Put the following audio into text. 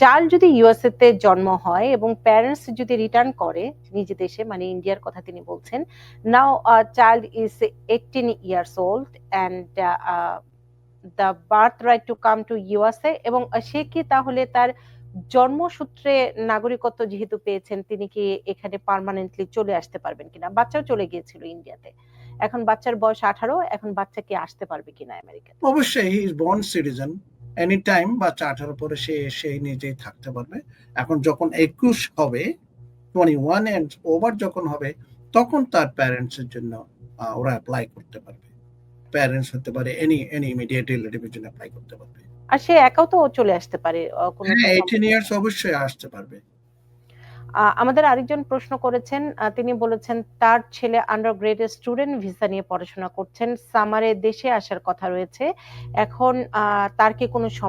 Child যদি USA তে জন্ম হয় এবং প্যারেন্টস যদি রিটার্ন করে নিজ দেশে মানে ইন্ডিয়ার কথা তিনি বলছেন, now child is eighteen years old and the birth right to come to USA এবং সে কি তাহলে তার জন্মসূত্রে নাগরিকত্ব যেহেতু পেয়েছেন, তিনি কি এখানে পার্মানেন্টলি চলে আসতে পারবেন কিনা? বাচ্চাও চলে গিয়েছিল ইন্ডিয়াতে। এখন বাচ্চার বয়স আঠারো, এখন বাচ্চা কি আসতে পারবে কিনা আমেরিকা অবশ্যই is born citizen any time বা চারটার পরে সে এসে নিজেই থাকতে পারবে। এখন যখন একুশ হবে টোয়েন্টি ওয়ান এন্ড ওভার যখন হবে তখন তার প্যারেন্টসের জন্য ওরা অ্যাপ্লাই করতে পারবে। প্যারেন্টস হতে পারে এনি এনি ইমিডিয়েট রিলেটিভের জন্য অ্যাপ্লাই করতে পারবে। আর সে একাও তো চলে আসতে পারে কোনো হ্যাঁ এইটিন ইয়ার্স অবশ্যই আসতে পারবে। আমাদের আরেকজন প্রশ্ন করেছেন তিনি বলেছেন, তার ছেলে আন্ডার গ্রেডের স্টুডেন্ট ভিসা নিয়ে পড়াশোনা করছেন সামারে দেশে আসার কথা রয়েছে, এখন তার কি কোনো সমস্যা